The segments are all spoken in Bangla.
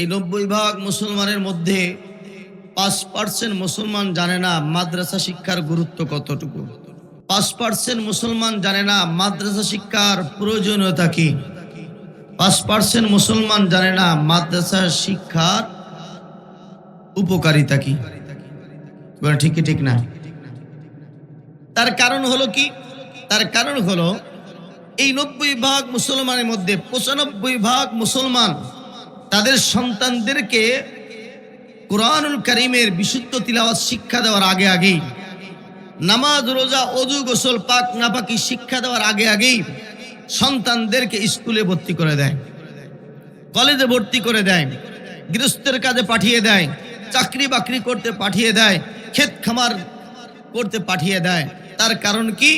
এই নব্বই ভাগ মুসলমানের মধ্যে পাঁচ পার্সেন্ট মুসলমান জানে না মাদ্রাসা শিক্ষার গুরুত্ব কতটুকু। পাঁচ পার্সেন্ট মুসলমান জানে না মাদ্রাসা শিক্ষার প্রয়োজনীয়তা কি। পাঁচ পার্সেন্ট মুসলমান জানে না মাদ্রাসা শিক্ষার উপকারিতা কি। বলে ঠিক কি, ঠিক না। তার কারণ হলো কি? তার কারণ হলো এই নব্বই ভাগ মুসলমানের মধ্যে পঁচানব্বই ভাগ মুসলমান তাদের সন্তানদেরকে কোরআনুল করিমের বিশুদ্ধ তিলাওয়াত শিক্ষা দেওয়ার আগে আগেই, নামাজ, রোজা, অজু, গোসল, পাক, নাপাকি শিক্ষা দেওয়ার আগে আগেই সন্তানদেরকে স্কুলে ভর্তি করে দেয়, কলেজে ভর্তি করে দেয়, গৃহস্থের কাজে পাঠিয়ে দেয় চাকরি বাকরি করতে পাঠিয়ে দেয়, ক্ষেত খামার করতে পাঠিয়ে দেয়। তার কারণ কি?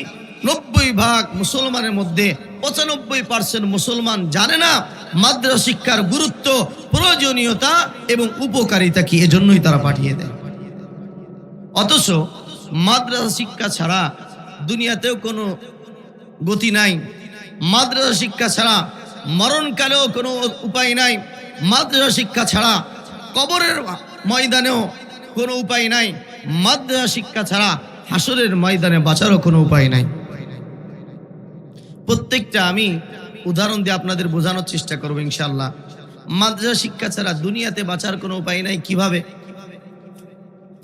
নব্বই ভাগ মুসলমানের মধ্যে পঁচানব্বই পার্সেন্ট মুসলমান জানে না মাদ্রাসা শিক্ষার গুরুত্ব, প্রয়োজনীয়তা এবং উপকারিতা কি, এজন্যই তারা পাঠিয়ে দেয়। অথচ মাদ্রাসা শিক্ষা ছাড়া দুনিয়াতেও কোনো গতি নাই। মাদ্রাসা শিক্ষা ছাড়া মরণকালেও কোনো উপায় নাই। মাদ্রাসা শিক্ষা ছাড়া কবরের ময়দানেও কোনো উপায় নাই। মাদ্রাসা শিক্ষা ছাড়া হাসরের ময়দানে বাঁচারও কোনো উপায় নাই। প্রত্যেকটা আমি উদাহরণ দিয়ে আপনাদের বোঝানোর চেষ্টা করব ইনশাল্লাহ মাদ্রাসা শিক্ষা ছাড়া দুনিয়াতে বাঁচার কোনো উপায় নাই, কীভাবে?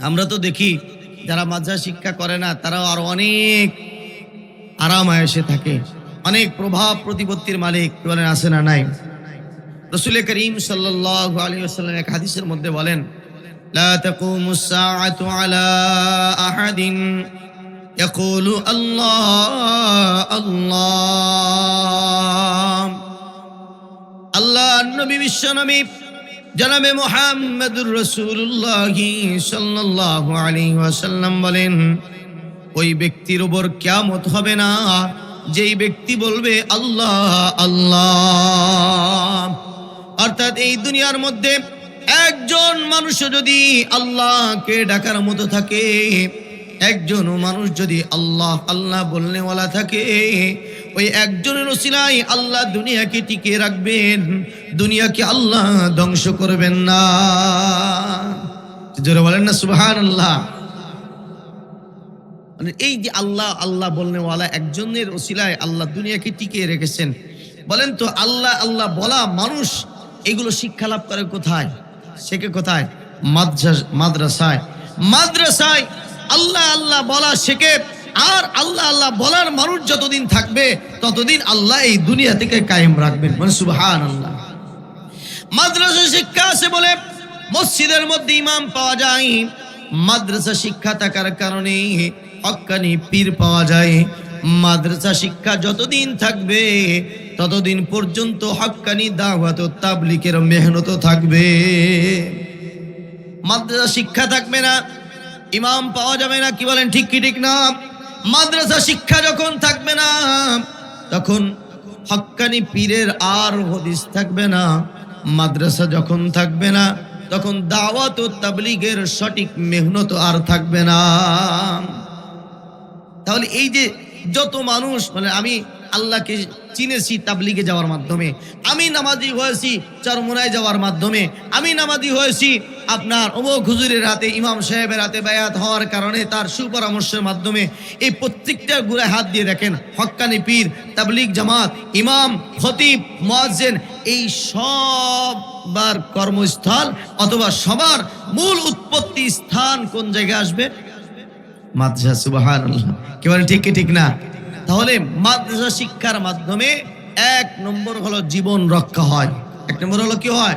আমরা তো দেখি, যারা মাদ্রাসা শিক্ষা করে না, তারাও আরও অনেক আরাম আয়সে থাকে। অনেক প্রভাব প্রতিপত্তির মালিক বলেন আসে না নাই? রসুল করিম সাল্লাম এক হাদিসের মধ্যে বলেন يقول الله الله আল্লাহ নবী বিশ্ব নবী জনাবে মোহাম্মদুর রসুল্লাহ সাল্লাল্লাহু আলাইহি ওয়াসাল্লাম বলেন ওই ব্যক্তির উপর কিয়ামত হবে না যেই ব্যক্তি বলবে আল্লাহ আল্লাহ অর্থাৎ এই দুনিয়ার মধ্যে একজন মানুষ যদি আল্লাহকে ডাকার মতো থাকে একজন মানুষ যদি আল্লাহ আল্লাহ বলনেওয়ালা থাকে, ওই একজনের ওসিলাই আল্লাহ দুনিয়াকে টিকে রাখবেন, দুনিয়াকে আল্লাহ ধ্বংস করবেন না। জোরে বলেন না সুবহান আল্লাহ মানে এই যে আল্লাহ আল্লাহ বলনেওয়ালা একজনের ওসিলায় আল্লাহ দুনিয়াকে টিকিয়ে রেখেছেন, বলেন তো আল্লাহ আল্লাহ বলা মানুষ, এগুলো শিক্ষা লাভ করে কোথায়? শেখে কোথায়? মাদ্রাস- মাদ্রাসায়। মাদ্রাসায় আল্লাহ আল্লাহ বলা শেখে। আর আল্লাহ আল্লাহ বলার মানুষ যতদিন থাকবে, ততদিন আল্লাহ এই দুনিয়া থেকে কায়েম রাখবেন। মানে সুবহান আল্লাহ মাদ্রাসা শিক্ষা আছে বলে মসজিদের মধ্যে ইমাম পাওয়া যায়। মাদ্রাসা শিক্ষা থাকার কারণে হক্কানি পীর পাওয়া যায়। মাদ্রাসা শিক্ষা যতদিন থাকবে, ততদিন পর্যন্ত হক্কানি দাওয়াত ও তাবলিকের মেহনত থাকবে। মাদ্রাসা শিক্ষা থাকবে না ইমাম পাওয়া যাবে না, কি বলেন, ঠিক কি, ঠিক না? মাদ্রাসা শিক্ষা যখন থাকবে না, তখন হক্কানি পীরের আর হদিস থাকবে না, মাদ্রাসা যখন থাকবে না, তখন দাওয়াত ও তাবলিগের সঠিক মেহনত আর থাকবে না। তাহলে এই যে যত মানুষ মানে আমি আল্লাহকে চিনেছি তাবলিগে যাওয়ার মাধ্যমে। আমি নামাজি হয়েছি চরমোনায় যাওয়ার মাধ্যমে। আমি নামাজি হয়েছি আপনার অমুক হুজুরের হাতে, ইমাম সাহেবের হাতে বায়াত হওয়ার কারণে তার সুপরামর্শের মাধ্যমে এই প্রত্যেকটা গুড়ায় হাত দিয়ে দেখেন, হক্কানি পীর, তাবলিগ জামাত, ইমাম, খতিব, মুয়াজ্জিন, এই সবার কর্মস্থল অথবা সবার মূল উৎপত্তি স্থান কোন জায়গায় আসবে? মাদ্রাসা সুবাহান কি বলেন, ঠিক কি, ঠিক না? তাহলে মাদ্রাসা শিক্ষার মাধ্যমে এক নম্বর হলো জীবন রক্ষা হয়। এক নম্বর হলো কি হয়?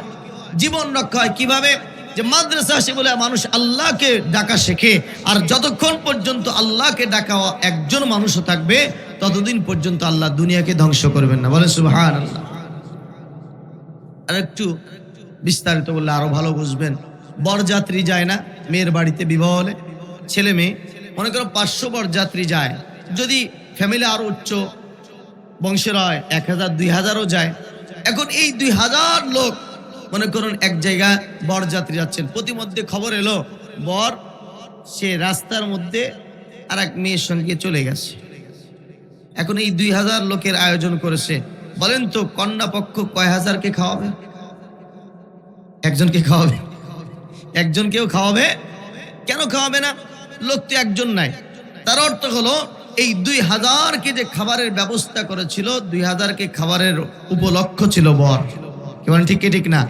জীবন রক্ষা হয়। কীভাবে? যে মাদ্রাসা আসে বলে মানুষ আল্লাহকে ডাকা শেখে, আর যতক্ষণ পর্যন্ত আল্লাহকে ডাকা একজন মানুষও থাকবে, ততদিন পর্যন্ত আল্লাহ দুনিয়াকে ধ্বংস করবেন না। বলে সুবাহান আল্লাহ আর একটু বিস্তারিত বললে আরও ভালো বুঝবেন। বরযাত্রী যায় না, মেয়ের বাড়িতে বিবাহ হলে, ছেলে মেয়ে মনে করো পাঁচশো বর যাত্রী যায়। যদি ফ্যামিলি আরও উচ্চ, বংশের হয়, এক হাজার, দুই হাজারও যায়। এখন এই দুই হাজার লোক মনে করুন এক জায়গায় বরযাত্রী যাচ্ছেন। প্রতিমধ্যে খবর এলো, বর সে রাস্তার মধ্যে আর এক মেয়ের সঙ্গে চলে গেছে। এখন এই দুই হাজার লোকের আয়োজন করেছে। বলেন তো, কন্যা পক্ষ কয় হাজারকে খাওয়াবে? একজনকে খাওয়াবে? একজনকেও খাওয়াবে? কেন খাওয়াবে না? লোক তো একজন নাই। তার অর্থ হলো, এই দুই হাজারকে যে খাবারের ব্যবস্থা করেছিল, দুই হাজারকে খাবারের উপলক্ষ ছিল বর। কি বলেন ঠিক ঠিক না?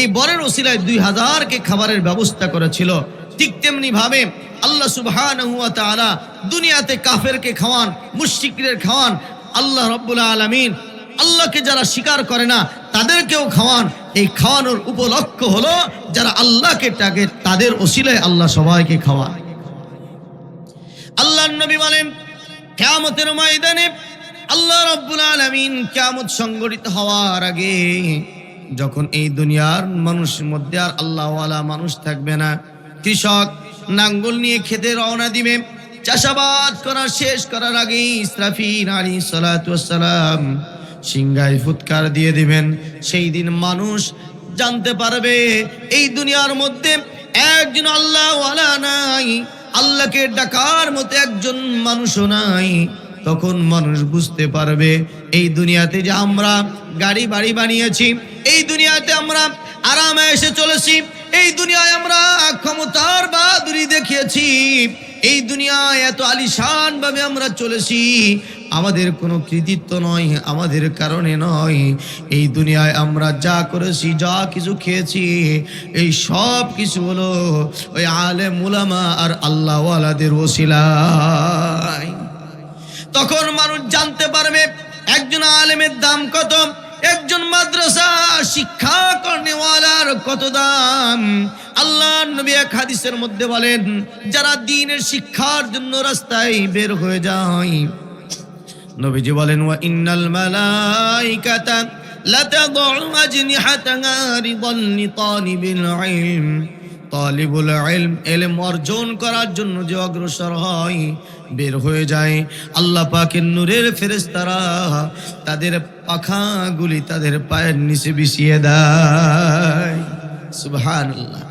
এই বরের ওসিলায় দুই হাজারকে খাবারের ব্যবস্থা করেছিল। ঠিক তেমনি ভাবে আল্লাহ তাআলা দুনিয়াতে কাফেরকে খাওয়ান, মুশরিকদের খাওয়ান, আল্লাহ রব্বুল আলামিন আল্লাহকে যারা স্বীকার করে না, তাদেরকেও খাওয়ান। এই খাওয়ানোর উপলক্ষ হলো, যারা আল্লাহকে ডাকে তাদের ওসিলায় আল্লাহ সবাইকে খাওয়ান। আল্লাহ নবী বলেন, কেয়ামতের ময়দানে আল্লাহ রব্বুল আলামিন কেয়ামত সংগঠিত হওয়ার আগে যখন এই দুনিয়ার মানুষের মধ্যে আর আল্লাহওয়ালা মানুষ থাকবে না, কৃষক নাঙ্গল নিয়ে খেতে রওনা দিবে, চাষাবাদ করা শেষ করার আগে ইসরাফিন আলী সালাম সিংগায় ফুৎকার দিয়ে দিবেন। সেই দিন মানুষ জানতে পারবে, এই দুনিয়ার মধ্যে একজন আল্লাহওয়ালা নাই আল্লাহকে ডাকার মতো একজন মানুষও নাই। তখন মানুষ বুঝতে পারবে, এই দুনিয়াতে যে আমরা গাড়ি বাড়ি বানিয়েছি, এই দুনিয়াতে আমরা আরামে এসে চলেছি, এই দুনিয়ায় আমরা ক্ষমতার বাদুরি দেখিয়েছি। এই দুনিয়ায় এত আলিশান ভাবে আমরা চলেছি। আমাদের কোনো কৃতিত্ব নয়, আমাদের কারণে নয়। এই দুনিয়ায় আমরা যা করেছি, যা কিছু খেয়েছি, এই সব কিছু হলো ওই আলে মুলামা আর আল্লাহওয়ালাদের ওসিলায়। তখন মানুষ জানতে পারবে, একজন আলেমের দাম কত? একজন মাদ্রাসা শিক্ষা কর্নেওয়ালার কত দাম? আল্লাহ নবী এক হাদিসের মধ্যে বলেন, যারা দিনের শিক্ষার জন্য রাস্তায় বের হয়ে যায়, নবীজি বলেন, ওয়া ইন্নাল মালাইকাতা লাতাদউ আজনিহাতাহা রিদান লিতালিবিল ইলম। তালিবুল ইলম ইলম অর্জন করার জন্য যে অগ্রসর হয় বের হয়ে যায় আল্লাহ পাকের নূরের ফেরেশতারা তাদের পাখাগুলি তাদের পায়ের নিচে বিছিয়ে দেয় সুবহানাল্লাহ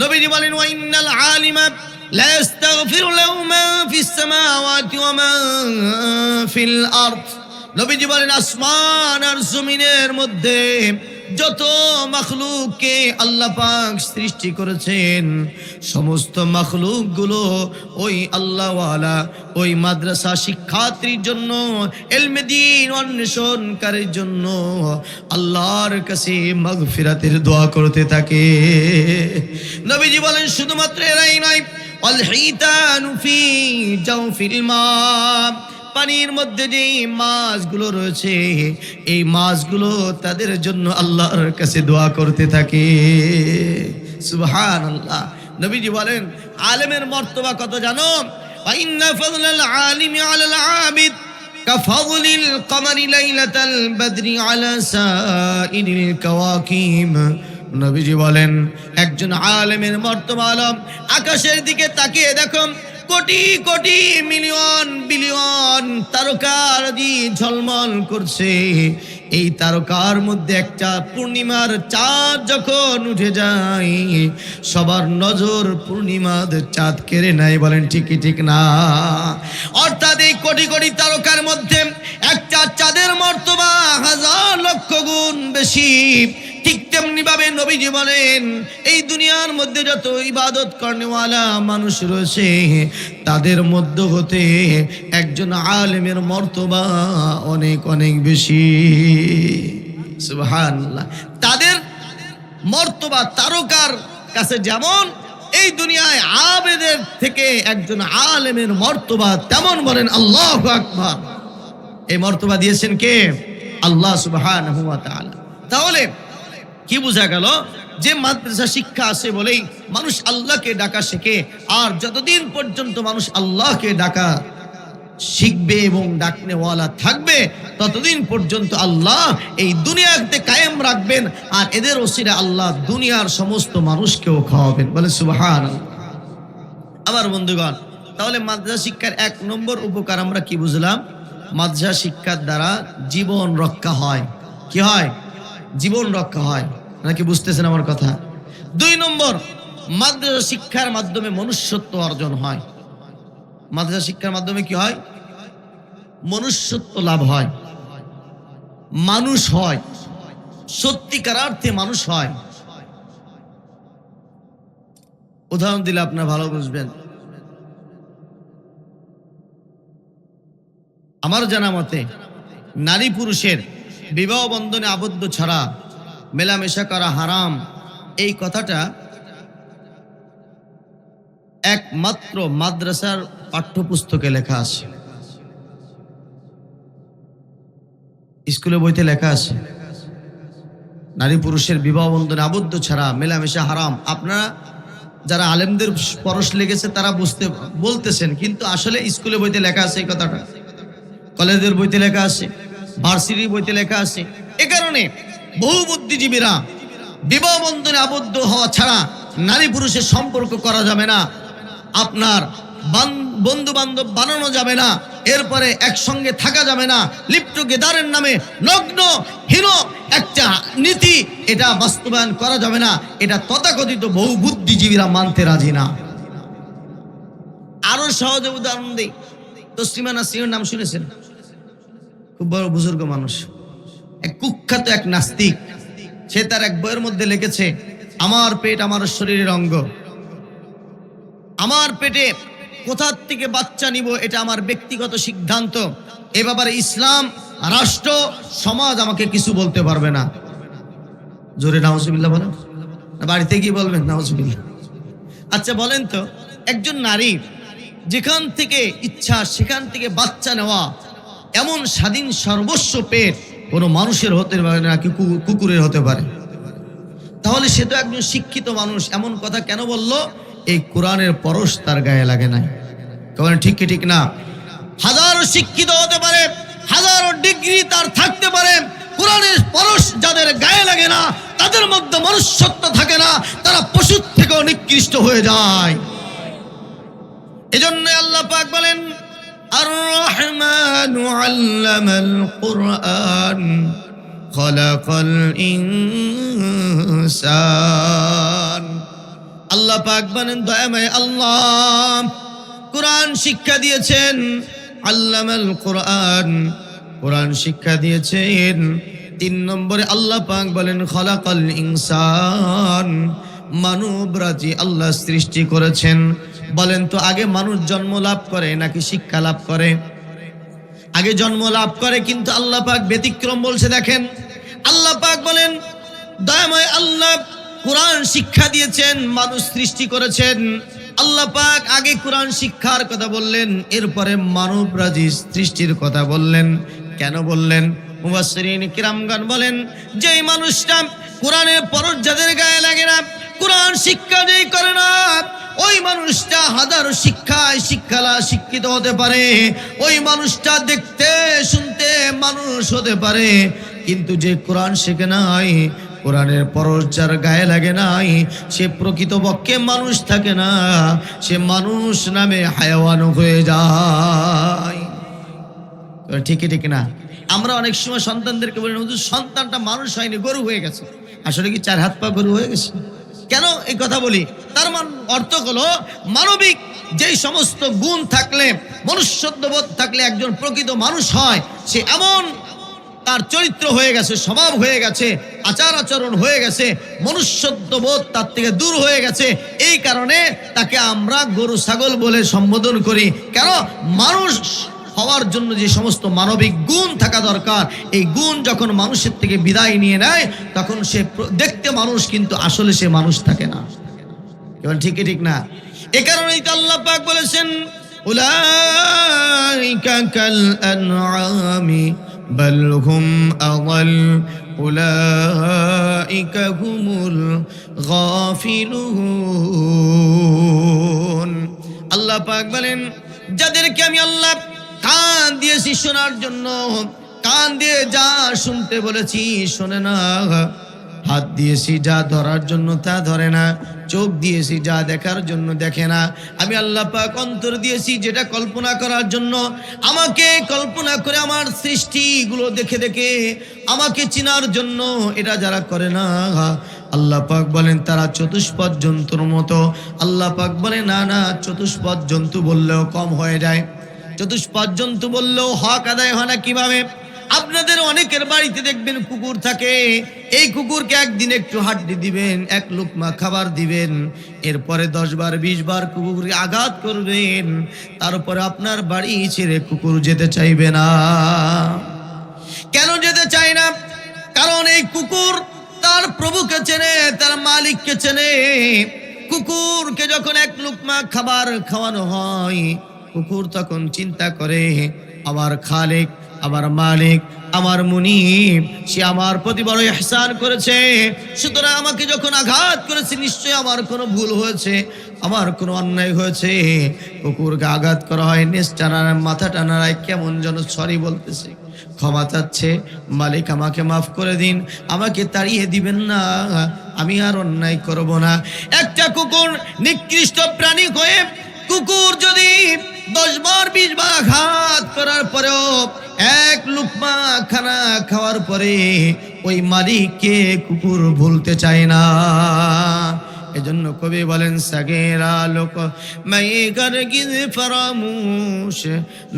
নবীজি বলেন ওয়া ইন্নাল আলিমা لا يستغفر له من في السماوات ومن في الأرض নবীজি বলেন আসমান আর জমিনের মধ্যে যত মখলুককে আল্লাহ পাক সৃষ্টি করেছেন, সমস্ত মখলুকগুলো ওই আল্লাহওয়ালা, ওই মাদ্রাসা শিক্ষার্থীর জন্য এলমেদিন অন্বেষণকারীর জন্য আল্লাহর কাছে মাগফিরাতের দোয়া করতে থাকে। নবীজি বলেন, শুধুমাত্র এরাই নয় ফি জাওফিল মা পানির মধ্যে যে মাছগুলো রয়েছে এই মাছগুলো তাদের জন্য আল্লাহর কাছে দোয়া করতে থাকে সুবহান আল্লাহ নবীজি বলেন আলেমের মর্তবা কত জানো وإن فضل العالم على العابد كفضل القمر ليلة البدر على سائر الكواكب নবীজি বলেন একজন আলেমের মর্তবা আলম আকাশের দিকে তাকিয়ে দেখো কোটি কোটি মিলিয়ন বিলিয়ন তারকার ঝলমল করছে। এই তারকার মধ্যে একটা পূর্ণিমার চাঁদ যখন উঠে যায়, সবার নজর পূর্ণিমার চাঁদ কেড়ে নাই বলেন ঠিকই ঠিক না? অর্থাৎ এই কোটি কোটি তারকার মধ্যে একটা চাঁদের মর্তবা হাজার লক্ষ গুণ বেশি ঠিক তেমনি ভাবে নবীজি বলেন, এই দুনিয়ার মধ্যে যত ইবাদত কর্নেওয়ালা মানুষ রয়েছে, তাদের মধ্য হতে একজন আলেমের মর্তবা অনেক অনেক বেশি। সুবহানাল্লাহ। তাদের মর্তবা তারকার কাছে যেমন, এই দুনিয়ায় আবেদের থেকে একজন আলেমের মর্তবা তেমন বলেন আল্লাহ আকবার। এই মর্তবা দিয়েছেন কে? আল্লাহ তাআলা। তাহলে কি বোঝা গেল? যে মাদ্রাসা শিক্ষা আছে বলেই মানুষ আল্লাহকে ডাকা শেখে, আর যতদিন পর্যন্ত মানুষ আল্লাহকে ডাকা শিখবে এবং ডাকনেওয়ালা থাকবে, ততদিন পর্যন্ত আল্লাহ এই দুনিয়াতে কায়েম রাখবেন, আর এদের ওসিরা আল্লাহ দুনিয়ার সমস্ত মানুষকেও খাওয়াবেন। বলে সুবাহান আমার বন্ধুগণ, তাহলে মাদ্রাসা শিক্ষার এক নম্বর উপকার আমরা কি বুঝলাম? মাদ্রাসা শিক্ষার দ্বারা জীবন রক্ষা হয়। কি হয়? জীবন রক্ষা হয়। নাকি বুঝতেছেন আমার কথা? দুই নম্বর, মাদ্রাসা শিক্ষার মাধ্যমে মনুষ্যত্ব অর্জন হয়। মাদ্রাসা শিক্ষার মাধ্যমে কি হয়? মনুষ্যত্ব লাভ হয়। মানুষ হয়। সত্যিকার অর্থে মানুষ হয়। উদাহরণ দিলে আপনার ভালো বুঝবেন। আমার জানা মতে, নারী পুরুষের বিবাহ বন্ধনে আবদ্ধ ছাড়া মেলামেশা করা হারাম। এই কথাটা একমাত্র মাদ্রাসার পাঠ্যপুস্তকে লেখা আছে। স্কুলে বইতে লেখা আছে, নারী পুরুষের বিবাহ বন্ধনে আবদ্ধ ছাড়া মেলামেশা হারাম। আপনারা যারা আলেমদের পরশ লেগেছে, তারা বুঝতে, বলতেছেন, কিন্তু আসলে স্কুলে বইতে লেখা আছে এই কথাটা। কলেজের বইতে লেখা আছে, ভার্সিটির বইতে লেখা আছে। এ কারণে বহু বুদ্ধিজীবীরা বিবাহ বন্ধনে আবদ্ধ হওয়া ছাড়া নারী পুরুষের সম্পর্ক করা যাবে না। আপনার বন্ধু বান্ধব বানানো যাবে না। এরপরে একসঙ্গে থাকা যাবে না। লিপ্ত গেদারের নামে নগ্ন, হীন একটা নীতি এটা বাস্তবায়ন করা যাবে না। এটা তথাকথিত বহু বুদ্ধিজীবীরা মানতে রাজি না। আরও সহজে উদাহরণ দিই। তসলিমা নাসরিনের নাম শুনেছেন? খুব বড় বুজুর্গ মানুষ। এক কুখ্যাত এক নাস্তিক। সে তার এক বইয়ের মধ্যে লিখেছে, আমার পেট আমার শরীরের অঙ্গ। আমার পেটে কোথার থেকে বাচ্চা নিব এটা আমার ব্যক্তিগত সিদ্ধান্ত। এ ব্যাপারে ইসলাম, রাষ্ট্র, সমাজ আমাকে কিছু বলতে পারবে না। জোরে নাওজুবিল্লাহ বলেন। বাড়িতে কি বলবেন নাওজুবিল্লাহ আচ্ছা বলেন তো, একজন নারী যেখান থেকে ইচ্ছা, সেখান থেকে বাচ্চা নেওয়া এমন স্বাধীন সর্বস্ব পেট কোনো মানুষের হতে পারে না কি কুকুরের হতে পারে। তাহলে সে তো একজন শিক্ষিত মানুষ। এমন কথা কেন বলল? এই কোরআনের পরশ তার গায়ে লাগে নাই। কারণ ঠিক কি, ঠিক না? হাজারো শিক্ষিত হতে পারে, হাজারো ডিগ্রি তার থাকতে পারে। কোরআনের পরশ যাদের গায়ে লাগে না, তাদের মধ্যে মনুষ্যত্ব থাকে না, তারা পশুর থেকেও নিকৃষ্ট হয়ে যায়। এজন্য আল্লাহ পাক বলেন রহমান আল্লামাল কুরআন খলাকাল ইনসান আল্লাহ পাক বলেন, দয়াময় আল্লাহ, কোরআন শিক্ষা দিয়েছেন, আল্লামাল কোরআন কোরআন শিক্ষা দিয়েছেন। তিন নম্বরে আল্লাহ পাক বলেন, খলাকাল ইনসান, মানব রাজি আল্লাহ সৃষ্টি করেছেন। বলেন তো, আগে মানুষ জন্ম লাভ করে নাকি শিক্ষা লাভ করে? আগে জন্ম লাভ করে, কিন্তু আল্লাহ পাক ব্যতিক্রম বলছে, দেখেন। আল্লাহ পাক বলেন, দয়াময় আল্লাহ কোরআন শিক্ষা দিয়েছেন, মানুষ সৃষ্টি করেছেন। আল্লাহ পাক আগে কোরআন শিক্ষার কথা বললেন, এরপরে মানব রাজি সৃষ্টির কথা বললেন। কেন বললেন? মুবাসসিরিন কিরামগান বলেন, যেই মানুষটা কোরআনের পরশ যাদের গায়ে লাগে না কোরআন শিক্ষা যেই করে না। ওই মানুষটা হাজারো শিক্ষায় শিক্ষালা শিক্ষিত হতে পারে। ওই মানুষটা দেখতে, শুনতে মানুষ হতে পারে। কিন্তু যে কোরআন শেখে নাই, কোরআনের পরশ যার গায়ে লাগে নাই, সে প্রকৃত প্রকৃতপক্ষে মানুষ থাকে না। সে মানুষ নামে হায়াওয়ান হয়ে যায়। ঠিকই ঠিক না? আমরা অনেক সময় সন্তানদেরকে বলি সন্তানটা মানুষ হয়নি, গরু হয়ে গেছে। আসলে কি চার হাত পা গরু হয়ে গেছে? কেন এই কথা বলি? তার মান অর্থ হলো মানবিক যেই সমস্ত গুণ থাকলে, মনুষ্যত্ববোধ থাকলে একজন প্রকৃত মানুষ হয়, সে এমন তার চরিত্র হয়ে গেছে, স্বভাব হয়ে গেছে, আচার আচরণ হয়ে গেছে, মনুষ্যত্ববোধ তার থেকে দূর হয়ে গেছে, এই কারণে তাকে আমরা গরু, ছাগল বলে সম্বোধন করি। কেন? মানুষ হওয়ার জন্য যে সমস্ত মানবিক গুণ থাকা দরকার, এই গুণ যখন মানুষের থেকে বিদায় নিয়ে নেয়, তখন সে দেখতে মানুষ কিন্তু আসলে সে মানুষ থাকে না। এবার ঠিকই ঠিক না? এ কারণেই তো আল্লাহ পাক বলেছেন আল্লাহ পাক বলেন, যাদেরকে আমি আল্লাহ কান দিয়েছি শোনার জন্য, কান দিয়ে যা শুনতে বলেছি, শোনে না। হাত দিয়েছি যা ধরার জন্য তা ধরে না, চোখ দিয়েছি যা দেখার জন্য দেখে না। আমি আল্লাহ পাক অন্তর দিয়েছি যেটা কল্পনা করার জন্য, আমাকে কল্পনা করে আমার সৃষ্টিগুলো দেখে দেখে আমাকে চিনার জন্য এটা যারা করে না। আল্লাহ পাক বলেন, তারা চতুষ্পদ জন্তুর মতো। আল্লাহ পাক বলে, না না, চতুষ্পদ জন্তু বললেও কম হয়ে যায়। চতুষ্পদ জন্তু বললেও হক আদায় হয় না কীভাবে? আপনাদের অনেকের বাড়িতে দেখবেন কুকুর থাকে, এই কুকুরকে একদিন একটু হাড্ডি দিবেন, এক লুকমা খাবার দিবেন, এরপরে দশ বার, বিশ বার কুকুরকে আঘাত করবেন, তারপরে আপনার বাড়ি ছেড়ে কুকুর যেতে চাইবে না। কেন যেতে চায় না? কারণ এই কুকুর তার প্রভুকে চেনে, তার মালিককে চেনে। কুকুরকে যখন এক লুকমা খাবার খাওয়ানো হয় কুকুর তখন চিন্তা করে, আমার খালেক, আমার মালিক, আমার মুনিব, সে আমার প্রতি বড় ইহসান করেছে। সুতরাং আমাকে যখন আঘাত করেছে, নিশ্চয়ই আমার কোনো ভুল হয়েছে, আমার কোনো অন্যায় হয়েছে। কুকুরকে আঘাত করা হয় নেস টানার, মাথা টানারায় কেমন যেন সরি বলতেছে। ক্ষমা চাচ্ছে, মালিক আমাকে মাফ করে দিন, আমাকে তাড়িয়ে দিবেন না, আমি আর অন্যায় করব না। একটা কুকুর নিকৃষ্ট প্রাণী হয়ে, কুকুর যদি দশবার বিশ বার আঘাত করার পরেও এক লুকমা খানা খাওয়ার পরে ওই মালিককে কুকুর ভুলতে চায় না। এজন্য কবি বলেন, সগেরা লোক, মাই গর্গিজ ফরামুশ,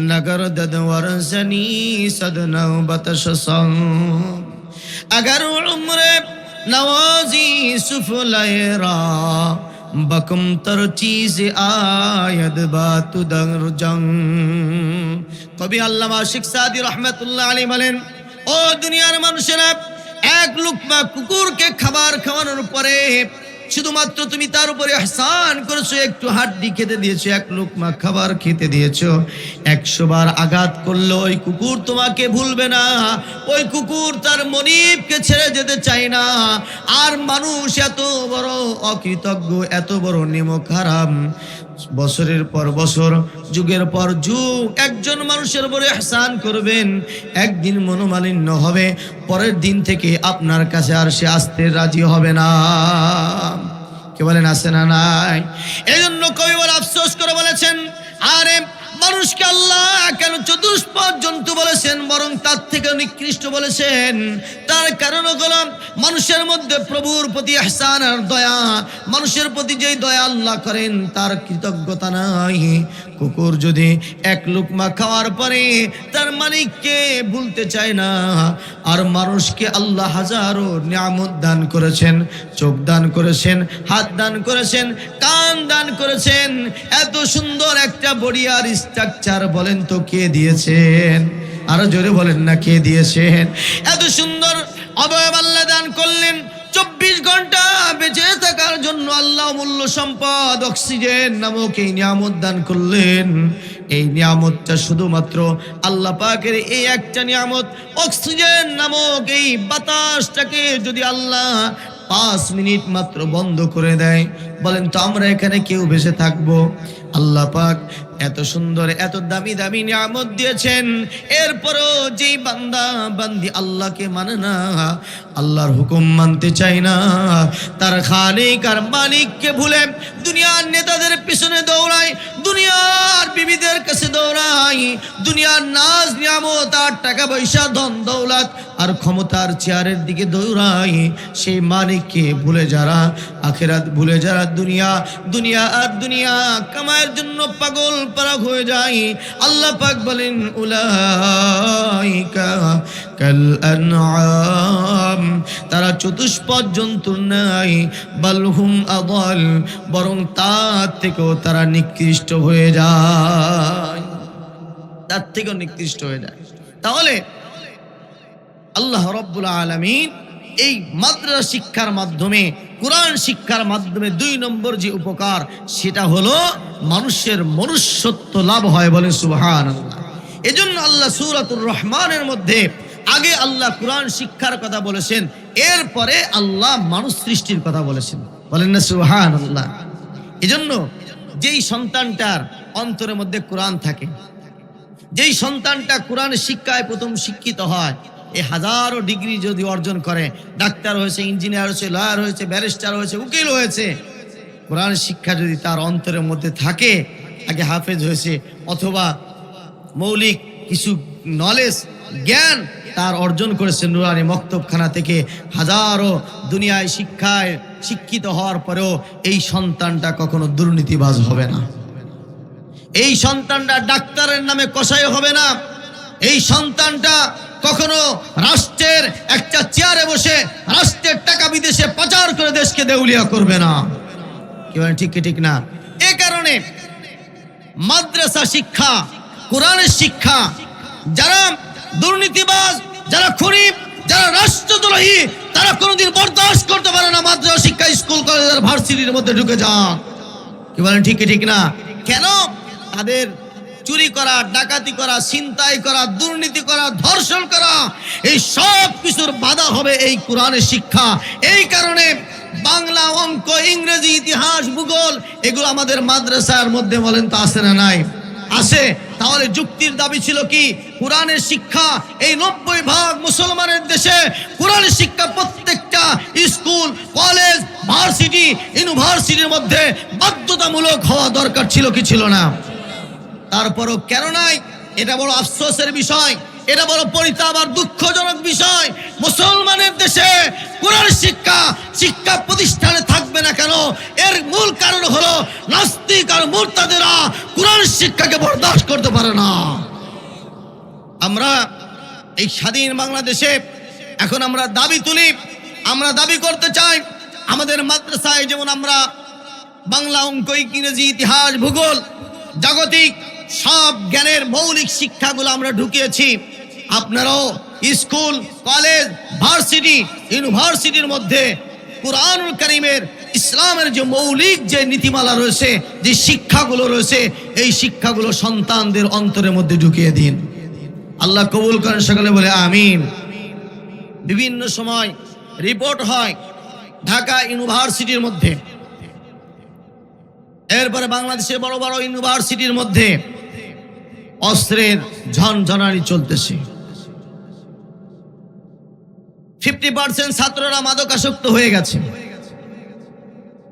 নগর দদওয়ার জনি সদন বতস সং আগর উমরে নওয়াজি সুফলায়রা বকুমতর চিজ আয়দ বা তুদর জং কবি আল্লামা আশিক সাদি রহমতুল্লাহ আলী বলেন, ও দুনিয়ার মানুষেরা, এক লুকমা কুকুরকে খাবার খাওয়ানোর পরে শুধুমাত্র তুমি তার উপরে আহসান করেছ, একটু হাড্ডি খেতে দিয়েছ, এক লোকমা খাবার খেতে দিয়েছ, একশো বার আঘাত করল, ওই কুকুর তোমাকে ভুলবে না, ওই কুকুর তার মনিবকে ছেড়ে যেতে চায় না, আর মানুষ এত বড় অকৃতজ্ঞ, এত বড় নিমক হারাম বছরের পর বছর, যুগের পর যুগ, একজন মানুষের উপরে এহসান করবেন, একদিন মনোমালিন্য হবে, পরের দিন থেকে আপনার কাছে আর সে আসতে রাজি হবে না। কে বলেন, আসে না নাই? এই জন্য কবি বলে আফসোস করে বলেছেন, আরে মানুষকে আল্লাহ কেন চতুষ্পদ জন্তু বলেছেন, বরং তার থেকে নিকৃষ্ট বলেছেন? তার কারণ হল মানুষের মধ্যে প্রভুর প্রতি আহসান আর দয়া। মানুষের প্রতি যেই দয়া আল্লাহ করেন, তার কৃতজ্ঞতা নাই। কুকুর যদি এক লুকমা খাওয়ার পরে তার মালিককে ভুলতে চায় না, আর মানুষকে আল্লাহ হাজারো নিয়ামত দান করেছেন, চোখ দান করেছেন, হাত দান করেছেন, কান দান করেছেন, এত সুন্দর একটা বড়িয়ার স্ট্রাকচার বলেন তো কে দিয়েছেন? আরও জোরে বলেন না কে দিয়েছেন? এত সুন্দর অবয়ব দান করলেন, চব্বিশ ঘণ্টা বেঁচে থাকার জন্য আল্লাহ মূল্য সম্পদ, অক্সিজেন নামক এই নিয়ামত দান করলেন। এই নিয়ামতটা শুধুমাত্র আল্লাহ পাকের এই একটা নিয়ামত, অক্সিজেন নামক এই বাতাসটাকে যদি আল্লাহ পাঁচ মিনিট মাত্র বন্ধ করে দেয়। বলেন তো আমরা এখানে কেউ বেঁচে থাকব? আল্লাহ পাক এত সুন্দর, এত দামি দামি নিয়ামত দিয়েছেন। এরপরও যেই বান্দা, বান্দি আল্লাহকে মানে না, আল্লাহর হুকুম মানতে চায় না, তার খালিক আর মালিককে ভুলে দুনিয়ার নেতাদের পিছনে দৌড়ায়, দুনিয়ার বিবিদের কাছে দৌড়ায়, দুনিয়ার নাজ, নিয়ামত আর টাকা পয়সা, ধন দৌলত আর ক্ষমতার চেয়ারের দিকে দৌড়ায়, সেই মালিককে ভুলে যারা, আখেরাত ভুলে যারা দুনিয়া দুনিয়া আর দুনিয়া কামায়ের জন্য পাগল পারা হয়ে যায়। আল্লাহ পাক বলেন, উলাইকা কাল আনআম তারা চতুষ্পদ জন্তুর নাই, বালহুম আদল, বরং তার থেকেও তারা নিকৃষ্ট হয়ে যায়। তার থেকেও নিকৃষ্ট হয়ে যায়। তাহলে আল্লাহ রব্বুল আলমিন এই মাদ্রাসা শিক্ষার মাধ্যমে, কোরআন শিক্ষার মাধ্যমে দুই নম্বর যে উপকার, সেটা হলো মানুষের মনুষ্যত্ব লাভ হয় বলে সুবহান আল্লাহ এজন্য আল্লাহ সুরাতুর রহমানের মধ্যে আগে আল্লাহ কোরআন শিক্ষার কথা বলেছেন, এরপরে আল্লাহ মানুষ সৃষ্টির কথা বলেছেন। বলেন না সুবহান আল্লাহ এজন্য যেই সন্তানটার অন্তরের মধ্যে কোরআন থাকে, যেই সন্তানটা কোরআন শিক্ষায় প্রথম শিক্ষিত হয় এই হাজারো ডিগ্রি যদি অর্জন করে, ডাক্তার হয়েছে, ইঞ্জিনিয়ার হয়েছে, লয়ার হয়েছে, ব্যারিস্টার হয়েছে, উকিল হয়েছে কোরআন শিক্ষা যদি তার অন্তরের মধ্যে থাকে, আগে হাফেজ হয়েছে, অথবা মৌলিক কিছু নলেজ জ্ঞান তার অর্জন করেছে নুরানি মক্তবখানা থেকে, হাজারো দুনিয়ায় শিক্ষায় শিক্ষিত হওয়ার পরেও এই সন্তানটা কখনো দুর্নীতিবাজ হবে না। এই সন্তানটা ডাক্তারের নামে কষাই হবে না। এই সন্তানটা কখনো রাষ্ট্রের একটা চেয়ারে বসে রাষ্ট্রের টাকা বিদেশে পাচার করে দেশকে দেউলিয়া করবে না। কি বলেন, ঠিক ঠিক না? এ কারণে মাদ্রাসা শিক্ষা, কোরআনের শিক্ষা, যারা দুর্নীতিবাজ, যারা খরিব যারা রাষ্ট্রদ্রোহী, তারা কোনোদিন বরদাস্ত করতে পারে না মাদ্রাসা শিক্ষা, স্কুল, কলেজ ভার্সিটির মধ্যে ঢুকে যান। কি বলেন, ঠিক ঠিক না? কেন? তাদের চুরি করা, ডাকাতি করা, ছিনতাই করা, দুর্নীতি করা, ধর্ষণ করা, এই সব কিছুর বাধা হবে এই কোরআনের শিক্ষা। এই কারণে বাংলা অঙ্ক, ইংরেজি ইতিহাস, ভূগোল, এগুলো আমাদের মাদ্রাসার মধ্যে বলেন তো আসে না নাই? আছে? তাহলে যুক্তির দাবি ছিল কি? কোরআনের শিক্ষা এই নব্বই ভাগ মুসলমানের দেশে কোরআনের শিক্ষা প্রত্যেকটা স্কুল, কলেজ, ভার্সিটি, ইউনিভার্সিটির মধ্যে বাধ্যতামূলক হওয়া দরকার ছিল কি ছিল না? তারপরও কেন নাই? এটা বড় আফসোসের বিষয়, এটা বড় পরিতাপ আর দুঃখজনক বিষয়। মুসলমানের দেশে কোরআন শিক্ষা শিক্ষা প্রতিষ্ঠানে থাকবে না কেন? এর মূল কারণ হলো নাস্তিক আর মুরতাদেরা কোরআন শিক্ষাকে বরদাস্ত করতে পারে না। আমরা এই স্বাধীন বাংলাদেশে এখন আমরা দাবি তুলি, আমরা দাবি করতে চাই, আমাদের মাদ্রাসায় যেমন আমরা বাংলা অঙ্ক, ইংরেজি, ইতিহাস, ভূগোল, জাগতিক সব জ্ঞানের মৌলিক শিক্ষাগুলো আমরা ঢুকিয়েছি। আপনারাও স্কুল, কলেজ, ভার্সিটি, ইউনিভার্সিটির মধ্যে কোরআনুল করিমের, ইসলামের যে মৌলিক যে নীতিমালা রয়েছে, যে শিক্ষাগুলো রয়েছে, এই শিক্ষাগুলো সন্তানদের অন্তরের মধ্যে ঢুকিয়ে দিন। আল্লাহ কবুল করেন, সকালে বলে আমিন। বিভিন্ন সময় রিপোর্ট হয় ঢাকা ইউনিভার্সিটির মধ্যে। এরপরে বাংলাদেশের বড় বড় ইউনিভার্সিটির মধ্যে অস্ত্রের ঝনঝনানি চলতেছে। ফিফটি পার্সেন্ট ছাত্ররা মাদকাসক্ত হয়ে গেছে।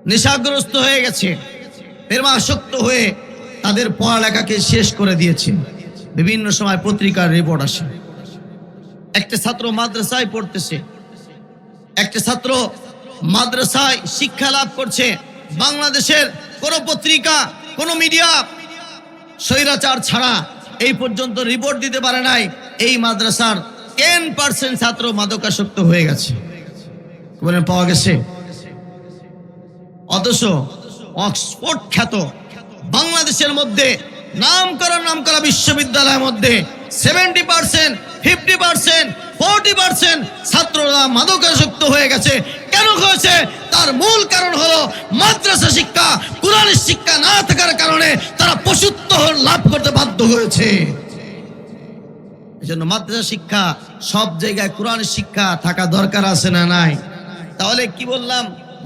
নেশাগ্রস্ত হয়ে গেছে। প্রেমাসক্ত হয়ে তাদের পড়ালেখাকে শেষ করে দিয়েছে। বিভিন্ন সময় পত্রিকার রিপোর্ট আসে। একটা ছাত্র মাদ্রাসায় পড়তেছে। একটা ছাত্র মাদ্রাসায় শিক্ষা লাভ করছে। বাংলাদেশের কোন পত্রিকা, কোন মিডিয়া স্বৈরাচার ছাড়া এই পর্যন্ত রিপোর্ট দিতে পারে নাই। এই মাদ্রাসার টেন পার্সেন্ট ছাত্র মাদকাসক্ত হয়ে গেছে। বলেন, পাওয়া গেছে? অথচ অক্সফোর্ড খ্যাত বাংলাদেশের মধ্যে নাম করা নাম করা বিশ্ববিদ্যালয়ের মধ্যে seventy percent fifty percent forty percent ছাত্ররা মাদকাসক্ত হয়ে গেছে। কেন হয়েছে? তার মূল কারণ হলো মাদ্রাসা শিক্ষা কোরআনের শিক্ষা না থাকার কারণে তারা পশুত্ব লাভ করতে বাধ্য হয়েছে। এই জন্য মাদ্রাসা শিক্ষা সব জায়গায় কোরআনের শিক্ষা থাকা দরকার আছে না নাই? তাহলে কি বললাম?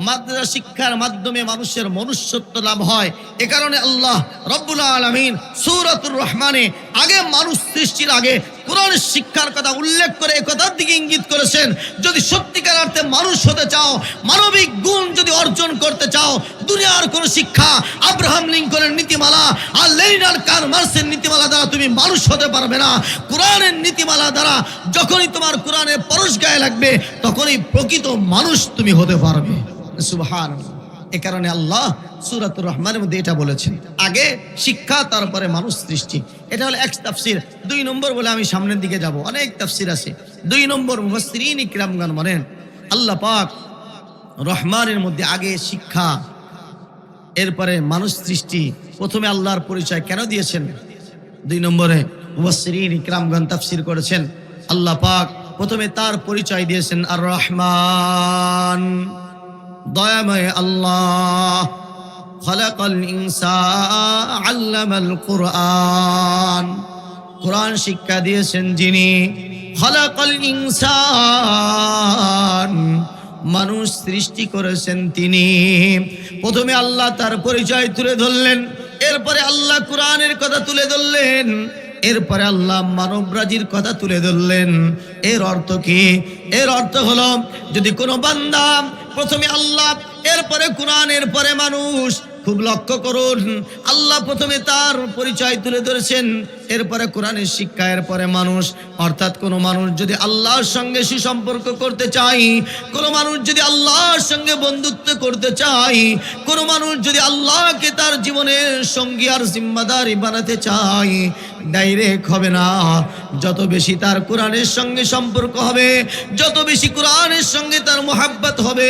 মাদ্রাসা শিক্ষার মাধ্যমে মানুষের মনুষ্যত্ব লাভ হয়। এ কারণে আল্লাহ রব্বুল আলমিন সৌরাতুর রহমানে আগে মানুষ সৃষ্টির আগে কোরআনের শিক্ষার কথা উল্লেখ করে একথার দিকে ইঙ্গিত করেছেন। যদি সত্যিকার অর্থে মানুষ হতে চাও, মানবিক গুণ যদি অর্জন করতে চাও, দুনিয়ার কোন শিক্ষা, আব্রাহাম লিঙ্কনের নীতিমালা, আর লেনিনার কার মার্সের নীতিমালা দ্বারা তুমি মানুষ হতে পারবে না। কোরআনের নীতিমালা দ্বারা যখনই তোমার কোরআনের পরশ গায়ে লাগবে, তখনই প্রকৃত মানুষ তুমি হতে পারবে। সুবহান এ কারণে আল্লাহ সুরাতুর রহমানের মধ্যে এটা বলেছেন। আগে শিক্ষা, তারপরে মানুষ সৃষ্টি। এটা হলো এক তাফসির। দুই নম্বর বলে আমি সামনের দিকে যাব। অনেক তাফসির আছে। দুই নম্বর মুফাসসিরিন ইকরামগণ বলেন, আল্লাহ পাক রহমানের মধ্যে আগে শিক্ষা, এরপরে মানুষ সৃষ্টি, প্রথমে আল্লাহর পরিচয় কেন দিয়েছেন? দুই নম্বরে মুফাসসিরিন ইকরামগণ তাফসির করেছেন, আল্লাহ পাক প্রথমে তার পরিচয় দিয়েছেন, আর রহমান। দয়াময় আল্লাহ। খলাকাল ইনসান আল্লামাল কুরআন। কোরআন শিক্ষা দিয়েছেন যিনি, খলাকাল ইনসান। মানুষ সৃষ্টি করেছেন তিনি। প্রথমে আল্লাহ তার পরিচয় তুলে ধরলেন, এরপরে আল্লাহ কোরআনের কথা তুলে ধরলেন, এরপরে আল্লাহ মানবরাজির কথা তুলে ধরলেন। এর অর্থ কি? এর অর্থ হলো, যদি কোনো বান্দা প্রথমে আল্লাহ এরপরে কোরআন এরপরে মানুষ। খুব লক্ষ্য করুন। আল্লাহ প্রথমে তার পরিচয় তুলে ধরেছেন। এরপরে কোরআনের শিক্ষা, এরপরে মানুষ। অর্থাৎ কোনো মানুষ যদি আল্লাহর সঙ্গে সুসম্পর্ক করতে চাই কোনো মানুষ যদি আল্লাহর সঙ্গে বন্ধুত্ব করতে চাই কোনো মানুষ যদি আল্লাহকে তার জীবনের সঙ্গী আর জিম্মাদারি বানাতে চাই ডাইরেক্ট হবে না। যত বেশি তার কোরআনের সঙ্গে সম্পর্ক হবে, যত বেশি কোরআনের সঙ্গে তার মোহাব্বত হবে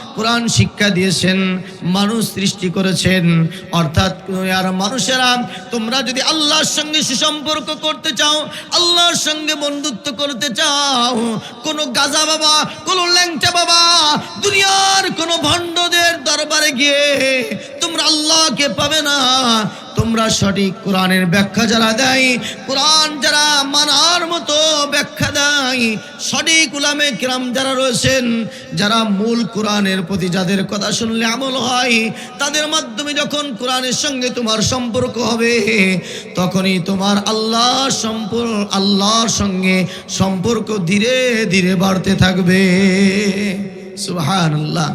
কোরআন শিক্ষা দিয়েছেন, মানুষ সৃষ্টি করেছেন। অর্থাৎ, আর মানুষেরা, তোমরা যদি আল্লাহর সঙ্গে সুসম্পর্ক করতে চাও, আল্লাহর সঙ্গে বন্ধুত্ব করতে চাও, কোনো গাজা বাবা, কোনো ল্যাংচা বাবা, দুনিয়ার কোন ভণ্ডদের দরবারে গিয়ে তোমরা আল্লাহকে পাবে না। তোমরা সঠিক কোরআনের ব্যাখ্যা যারা দেয়, কোরআন যারা মানার মতো ব্যাখ্যা দেয়, সঠিক উলামে কিরাম যারা রয়েছেন, যারা মূল কোরআনের প্রতি যাদের কথা শুনলে আমল হয়, তাদের মাধ্যমে যখন কোরআনের সঙ্গে তোমার সম্পর্ক হবে, তখনই তোমার আল্লাহ সম্পর্ক আল্লাহর সঙ্গে সম্পর্ক ধীরে ধীরে বাড়তে থাকবে। সুবহানাল্লাহ।